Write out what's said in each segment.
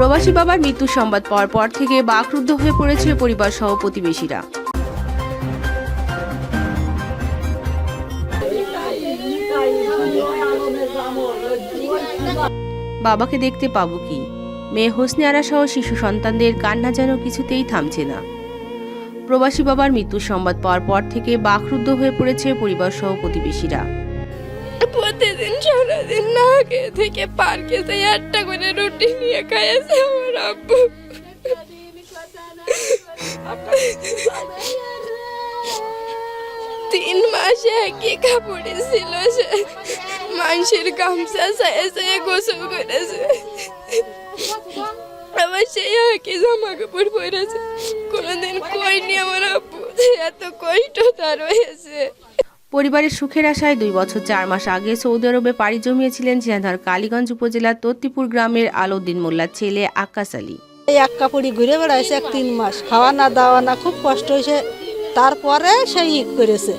প্রবাসী বাবার মৃত্যুর সংবাদ পাওয়ার পর থেকে বাকরুদ্ধ হয়ে পড়েছে পরিবার সহ প্রতিবেশীরা। বাবাকে দেখতে পাবো কি? মেয়ে হোসনে আরা সহ শিশু সন্তানদের কান্না যেন কিছুতেই থামছে না। প্রবাসী বাবার মৃত্যুর সংবাদ পাওয়ার পর থেকে বাকরুদ্ধ হয়ে পড়েছে পরিবার সহ প্রতিবেশীরা। প্রতিদিন খেয়ে থেকে পার্কে যাই আটটা করে রুটি নিয়ে খাইয়েছে আমার আব্বু। তিন মাসে একই কাপড়ে ছিল সে। মানুষের গামছা চায়ে চায়ে গোসল করেছে। আবার সেই একই জামা কাপড় পরেছে। কোনোদিন কইনি আমার আব্বু এত কষ্ট তার হয়েছে। পরিবারের সুখের আশায় দুই বছর চার মাস আগে সৌদি আরবে পাড়ি জমিয়েছিলেন ঝিনাইদহ কালীগঞ্জ উপজেলার তত্তিপুর গ্রামের আলাউদ্দিন মোল্লার ছেলে আক্কাস আলী। এই এক কাপড়ি ঘুরে বেড়াইছে এক তিন মাস। খাওয়া না দাওয়া না খুব কষ্ট হয়েছে। তারপরে সেই ই করেছে।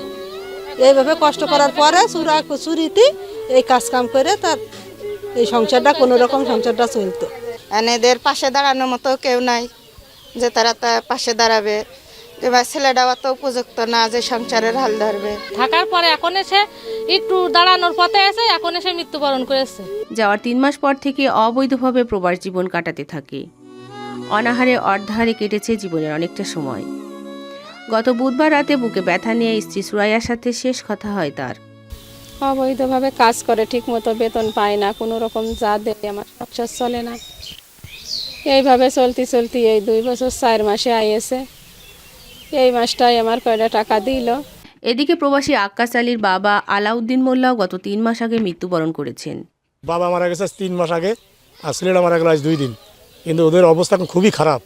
এইভাবে কষ্ট করার পরে চুরা চুরিতে এই কাজ কাম করে তার এই সংসারটা কোনো রকম সংসারটা চলতো। এদের পাশে দাঁড়ানোর মতো কেউ নাই যে তারা তা পাশে দাঁড়াবে। এবার ছেলেটাও তো উপযুক্ত না যে সংসারের হাল ধরবে। থাকার পরে এখন এসে একটু দাঁড়ানোর পথে এসে এখন এসে মৃত্যুবরণ করেছে। যাওয়ার তিন মাস পর থেকে অবৈধভাবে প্রবাস জীবন কাটাতে থাকে। অনাহারে অর্ধাহারে কেটেছে জীবনের অনেকটা সময়। গত বুধবার রাতে বুকে ব্যথা নিয়ে স্ত্রী সুরাইয়ার সাথে শেষ কথা হয় তার। অবৈধভাবে কাজ করে ঠিক মতো বেতন পায় না কোনো রকম যা দেয় আমার সংসার চলে না। এইভাবে চলতে চলতে এই দুই বছর চার মাসে আইয়েছে এই মাসটাই আমার কয়টা টাকা দিল? এদিকে প্রবাসী আক্কাস আলীর বাবা আলাউদ্দিন মোল্লাও গত তিন মাস আগে মৃত্যুবরণ করেছেন। বাবা মারা গেছে তিন মাস আগে আর ছেলেটা মারা গেল আজ দুই দিন। কিন্তু ওদের অবস্থা এখন খুবই খারাপ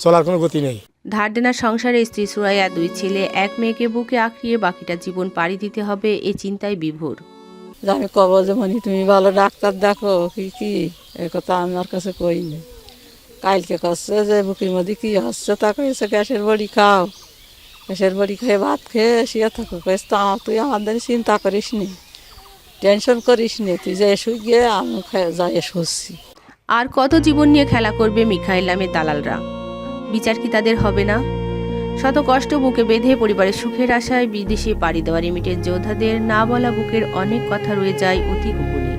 চলার কোনো গতি নেই। ধার দেনার সংসারে স্ত্রী সুরাইয়া দুই ছেলে এক মেয়েকে বুকে আঁকড়িয়ে বাকিটা জীবন পাড়ি দিতে হবে এ চিন্তায় বিভোর। আমি কব যে মনি তুমি ভালো ডাক্তার দেখো কি কি? এ কথা আমার কাছে কই না কালকে করছে যে বুকের মধ্যে কি হচ্ছে তা কয়েছে গ্যাসের বড়ি খাও। গ্যাসের বড়ি খেয়ে ভাত খেয়ে শুয়ে থাকো। কয়েছে তো আমার, তুই আমাদের চিন্তা করিস নি, টেনশন করিস নি, তুই যে শুই গিয়ে আমি যাই শুচ্ছি। আর কত জীবন নিয়ে খেলা করবে মিখাইল নামে দালালরা? বিচার কি তাদের হবে না? শত কষ্ট বুকে বেঁধে পরিবারের সুখের আশায় বিদেশে পাড়ি দেওয়া রিমিটের যোদ্ধাদের না বলা বুকের অনেক কথা রয়ে যায় অতি গোপনে।